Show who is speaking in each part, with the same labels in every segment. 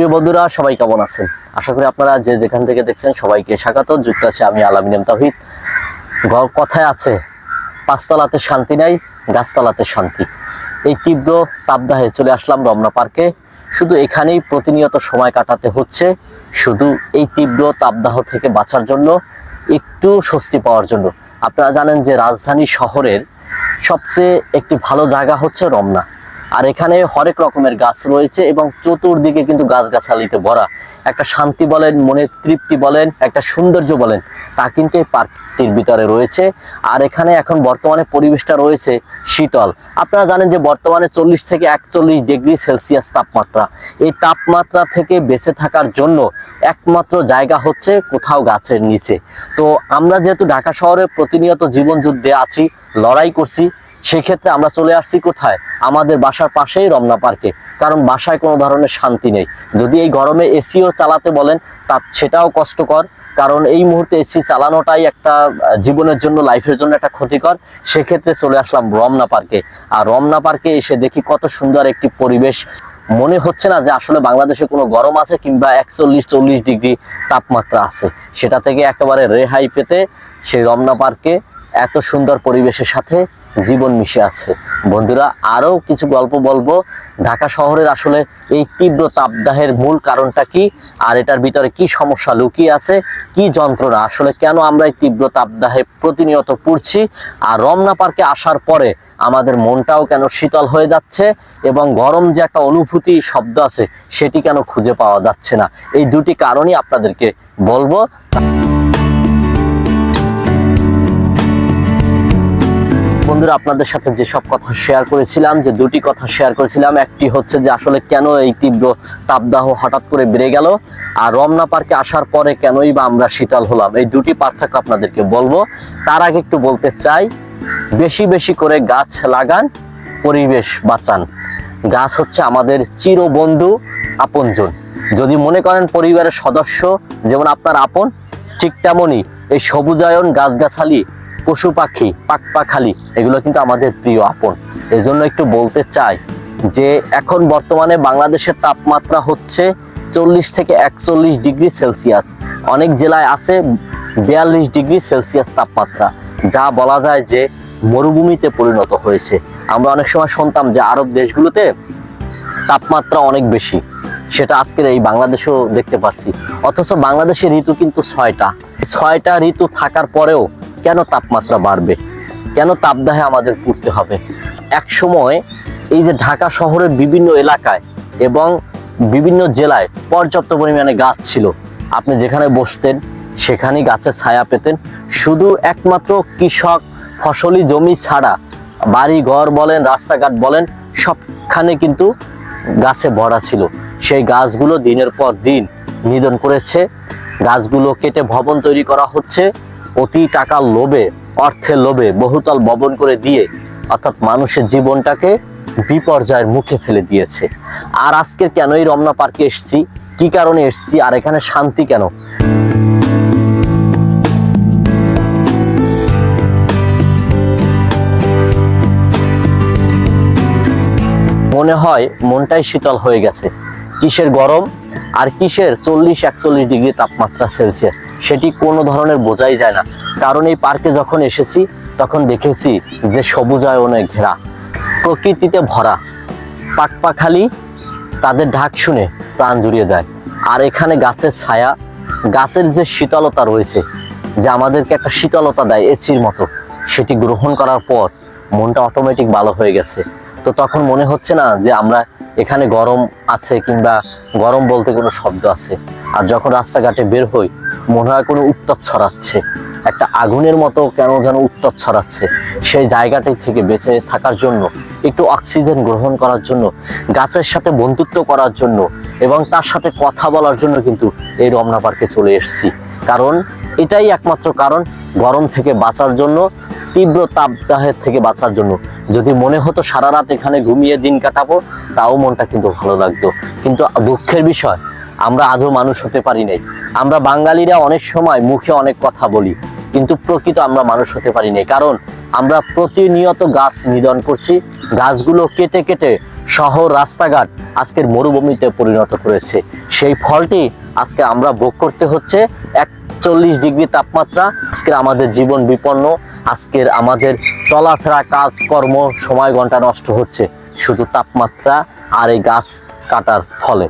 Speaker 1: প্রিয় বন্ধুরা, সবাই কেমন আছেন? আশা করি আপনারা যে যেখান থেকে দেখছেন সবাইকে স্বাগত। যুক্ত আছে আমি আলামিন তাহিদ কথায় আছে, পাঁচতলাতে শান্তি নাই, গাছতলাতে শান্তি। এই তীব্র তাপদাহে চলে আসলাম রমনা পার্কে। শুধু এখানেই প্রতিনিয়ত সময় কাটাতে হচ্ছে। শুধু এই তীব্র তাপদাহ থেকে বাঁচার জন্য, একটু স্বস্তি পাওয়ার জন্য। আপনারা জানেন যে রাজধানী শহরের সবচেয়ে একটি ভালো জায়গা হচ্ছে রমনা। আর এখানে হরেক রকমের গাছ রয়েছে এবং চতুর্দিকে কিন্তু গাছগাছালিতে ভরা। একটা শান্তি বলেন মনে তৃপ্তি বলেন, একটা সৌন্দর্য বলেন, তা কিন্তু এই পার্কটির ভিতরে রয়েছে। আর এখানে এখন বর্তমানে পরিবেশটা রয়েছে শীতল। আপনারা জানেন যে বর্তমানে চল্লিশ থেকে একচল্লিশ ডিগ্রি সেলসিয়াস তাপমাত্রা। এই তাপমাত্রা থেকে বেঁচে থাকার জন্য একমাত্র জায়গা হচ্ছে কোথাও গাছের নিচে। তো আমরা যেহেতু ঢাকা শহরে প্রতিনিয়ত জীবন যুদ্ধে আছি, লড়াই করছি সেক্ষেত্রে আমরা চলে আসছি কোথায়? আমাদের বাসার পাশেই রমনা পার্কে। কারণ বাসায় কোনো ধরনের শান্তি নেই। যদি এই গরমে এসিও চালাতে বলেন, তা সেটাও কষ্টকর। কারণ এই মুহূর্তে এসি চালানোটাই একটা জীবনের জন্য, লাইফের জন্য একটা ক্ষতিকর। সেক্ষেত্রে চলে আসলাম রমনা পার্কে। আর রমনা পার্কে এসে দেখি কত সুন্দর একটি পরিবেশ। মনে হচ্ছে না যে আসলে বাংলাদেশে কোনো গরম আছে কিংবা একচল্লিশ চল্লিশ ডিগ্রি তাপমাত্রা আছে। সেটা থেকে একেবারে রেহাই পেতে সেই রমনা পার্কে এত সুন্দর পরিবেশের সাথে জীবন মিশে আছে। বন্ধুরা, আরও কিছু গল্প বলব। ঢাকা শহরের আসলে এই তীব্র তাপদাহের মূল কারণটা কি? আর এটার ভিতরে কি সমস্যা লুকিয়ে আছে? কি যন্ত্রণা? আসলে কেন আমরা এই তীব্র তাপদাহে প্রতিনিয়ত পড়ছি? আর রমনা পার্কে আসার পরে আমাদের মনটাও কেন শীতল হয়ে যাচ্ছে? এবং গরম যে একটা অনুভূতি শব্দ আছে, সেটি কেন খুঁজে পাওয়া যাচ্ছে না? এই দুটি কারণই আপনাদেরকে বলব। বন্ধুরা, আপনাদের সাথে যেসব কথা শেয়ার করেছিলাম, যে দুটি কথা শেয়ার করেছিলাম, একটি হচ্ছে যে আসলে কেন এই তীব্র তাপদাহ হঠাৎ করে বেড়ে গেল, আর রমনা পার্কে আসার পরে কেনই বা আমরা শীতল হলাম? এই দুটি পার্থক্য আপনাদেরকে বলব। তার আগে একটু বলতে চাই, বেশি বেশি করে গাছ লাগান, পরিবেশ বাঁচান। গাছ হচ্ছে আমাদের চিরবন্ধু আপনজন। যদি মনে করেন পরিবারের সদস্য, যেমন আপনার আপন, ঠিক তেমনই এই সবুজায়ন গাছগাছালি পশু পাখি, পাক পাখালি, এগুলো কিন্তু আমাদের প্রিয় আপন। এই জন্য একটু বলতে চাই যে এখন বর্তমানে বাংলাদেশের তাপমাত্রা হচ্ছে চল্লিশ থেকে একচল্লিশ ডিগ্রি সেলসিয়াস। অনেক জেলায় আছে বিয়াল্লিশ ডিগ্রি সেলসিয়াস তাপমাত্রা, যা বলা যায় যে মরুভূমিতে পরিণত হয়েছে। আমরা অনেক সময় শুনতাম যে আরব দেশগুলোতে তাপমাত্রা অনেক বেশি, সেটা আজকের এই বাংলাদেশেও দেখতে পারছি। অথচ বাংলাদেশের ঋতু কিন্তু ছয়টা। ছয়টা ঋতু থাকার পরেও কেন তাপমাত্রা বাড়বে? কেন তাপদাহে আমাদের পড়তে হবে? এক সময় এই যে ঢাকা শহরের বিভিন্ন এলাকায় এবং বিভিন্ন জেলায় পর্যাপ্ত পরিমাণে গাছ ছিল। আপনি যেখানে বসতেন, সেখানেই গাছের ছায়া পেতেন। শুধু একমাত্র কৃষক ফসলি জমি ছাড়া বাড়ি ঘর বলেন, রাস্তাঘাট বলেন, সবখানে কিন্তু গাছে ভরা ছিল। সেই গাছগুলো দিনের পর দিন নিধন করেছে। গাছগুলো কেটে ভবন তৈরি করা হচ্ছে। অতি টাকার লোভে, অর্থের লোভে বহুতল ভবন করে দিয়ে, অর্থাৎ মানুষের জীবনটাকে বিপর্যয়ের মুখে ফেলে দিয়েছে। আর আজকে কেন এই রমনা পার্কে এসেছি? কি কারণে এসেছি? আর এখানে শান্তি কেন? মনে হয় মনটাই শীতল হয়ে গেছে। কিসের গরম? আর কিসের চল্লিশ, একচল্লিশ ডিগ্রি তাপমাত্রা সেলসিয়াস? সেটি কোনো ধরনের বোঝাই যায় না। কারণ এই পার্কে যখন এসেছি, তখন দেখেছি যে সবুজায়নে ঘেরা, প্রকৃতিতে ভরা। পাকপাখালি তাদের ঢাক শুনে প্রাণ জুড়িয়ে যায়। আর এখানে গাছের ছায়া, গাছের যে শীতলতা রয়েছে, যে আমাদেরকে একটা শীতলতা দেয় এচির মতো, সেটি গ্রহণ করার পর মনটা অটোমেটিক ভালো হয়ে গেছে। তো তখন মনে হচ্ছে না যে আমরা এখানে গরম আছে কিংবা গরম বলতে কোনো শব্দ আছে। আর যখন রাস্তাঘাটে বের হই, মনে হয় কোনো উত্তপ ছড়াচ্ছে। একটা আগুনের মতো কেন যেন উত্তপ ছড়াচ্ছে। সেই জায়গাটি থেকে বেঁচে থাকার জন্য, একটু অক্সিজেন গ্রহণ করার জন্য, গাছের সাথে বন্ধুত্ব করার জন্য, এবং তার সাথে কথা বলার জন্য কিন্তু এই রমনা পার্কে চলে এসেছি। কারণ এটাই একমাত্র কারণ গরম থেকে বাঁচার জন্য, তীব্র তাপদাহের থেকে বাঁচার জন্য। যদি মনে হতো সারা রাত এখানে ঘুমিয়ে দিন কাটাবো, তাও মনটা কিন্তু ভালো লাগতো। কিন্তু দুঃখের বিষয়, আমরা আজও মানুষ হতে পারি নাই। আমরা বাঙালিরা অনেক সময় মুখে অনেক কথা বলি, কিন্তু প্রকৃত আমরা মানুষ হতে পারি নাই। কারণ আমরা প্রতিনিয়ত গাছ নিধন করছি, গাছগুলো কেটে কেটে শহর, রাস্তাঘাট আজকের মরুভূমিতে পরিণত করেছে সেই ফলটি আজকে আমরা ভোগ করতে হচ্ছে একচল্লিশ ডিগ্রি তাপমাত্রা। আজকের আমাদের জীবন বিপন্ন, আজকের আমাদের চলাফেরা, কাজকর্ম, সময় ঘণ্টা নষ্ট হচ্ছে। শুধু তাপমাত্রা আর এই গাছ কাটার ফলে।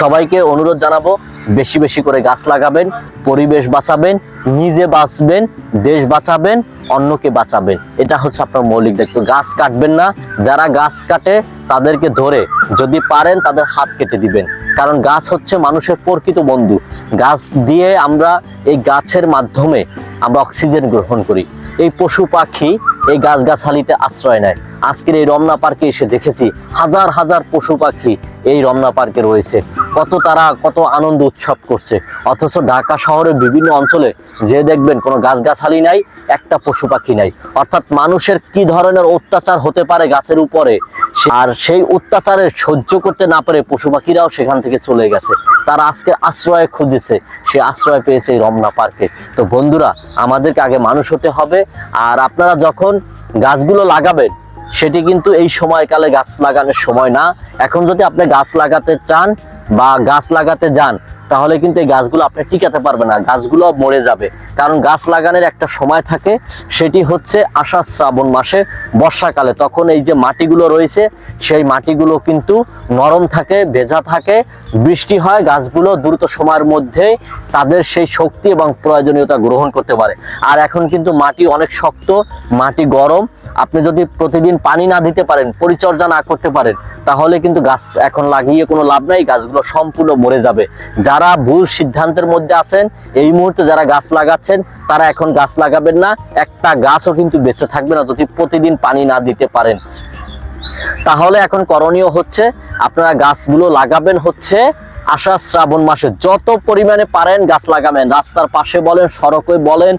Speaker 1: সবাইকে অনুরোধ জানাব বেশি বেশি করে গাছ লাগাবেন, পরিবেশ বাঁচাবেন, নিজে বাঁচবেন, দেশ বাঁচাবেন, অন্যকে বাঁচাবেন। এটা হচ্ছে আপনার মৌলিক দায়িত্ব। গাছ কাটবেন না। যারা গাছ কাটে, তাদেরকে ধরে যদি পারেন তাদের হাত কেটে দিবেন। কারণ গাছ হচ্ছে মানুষের প্রকৃত বন্ধু। গাছ দিয়ে আমরা এই গাছের মাধ্যমে আমরা অক্সিজেন গ্রহণ করি। এই পশু পাখি এই গাছগাছালিতে আশ্রয় নেয়। আজকের এই রমনা পার্কে এসে দেখেছি হাজার হাজার পশু পাখি এই রমনা পার্কে রয়েছে। কত তারা, কত আনন্দ উৎসব করছে। অথচ ঢাকা শহরের বিভিন্ন অঞ্চলে যে দেখবেন কোনো গাছগাছালি নাই, একটা পশু পাখি নাই। অর্থাৎ মানুষের কি ধরনের অত্যাচার হতে পারে গাছের উপরে আর সেই অত্যাচারের সহ্য করতে না পারে পশু পাখিরাও সেখান থেকে চলে গেছে। তারা আজকে আশ্রয় খুঁজেছে, সে আশ্রয় পেয়েছে এই রমনা পার্কে। তো বন্ধুরা, আমাদেরকে আগে মানুষ হতে হবে। আর আপনারা যখন গাছগুলো লাগাবেন, সেটি কিন্তু এই সময়কালে গাছ লাগানোর সময় না। এখন যদি আপনি গাছ লাগাতে চান বা গাছ লাগাতে যান তাহলে কিন্তু এই গাছগুলো আপনি টিকাতে পারবেন না, গাছগুলো মরে যাবে। কারণ গাছ লাগানোর একটা সময় থাকে, সেটি হচ্ছে আষাঢ় শ্রাবণ মাসে বর্ষাকালে। তখন এই যে মাটিগুলো রয়েছে, সেই মাটিগুলো কিন্তু নরম থাকে, ভেজা থাকে, বৃষ্টি হয়, গাছগুলো দ্রুত সময়ের মধ্যে তাদের সেই শক্তি এবং প্রয়োজনীয়তা গ্রহণ করতে পারে। আর এখন কিন্তু মাটি অনেক শক্ত, মাটি গরম। আপনি যদি প্রতিদিন পানি না দিতে পারেন, পরিচর্যা না করতে পারেন, তাহলে কিন্তু গাছ এখন লাগিয়ে কোনো লাভ নাই, গাছগুলো সম্পূর্ণ মরে যাবে। যারা ভুল সিদ্ধান্তের মধ্যে আছেন, এই মুহূর্তে যারা গাছ লাগাচ্ছেন, তারা এখন গাছ লাগাবেন না। একটা গাছও কিন্তু বেঁচে থাকবে না যদি প্রতিদিন পানি না দিতে পারেন। তাহলে এখন করণীয় হচ্ছে, আপনারা গাছগুলো লাগাবেন হচ্ছে আষাঢ় শ্রাবণ মাসে যত পরিমাণে পারেন গাছ লাগাবেন। রাস্তার পাশে বলেন, সড়কে বলেন,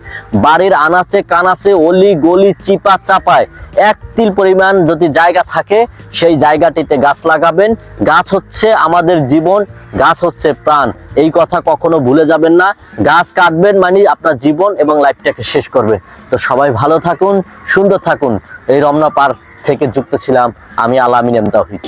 Speaker 1: বাড়ির আনাচে কানাচে, অলি গলি চিপা চাপায়। এক তিল পরিমাণ যদি জায়গা থাকে, সেই জায়গাটিতে গাছ লাগাবেন। গাছ হচ্ছে আমাদের জীবন, গাছ হচ্ছে প্রাণ। এই কথা কখনো ভুলে যাবেন না। গাছ কাটবেন মানে আপনার জীবন এবং লাইফটাকে শেষ করবে। তো সবাই ভালো থাকুন, সুন্দর থাকুন। এই রমনা পার্ক থেকে যুক্ত ছিলাম আমি আলামিন এম তাওহিদ।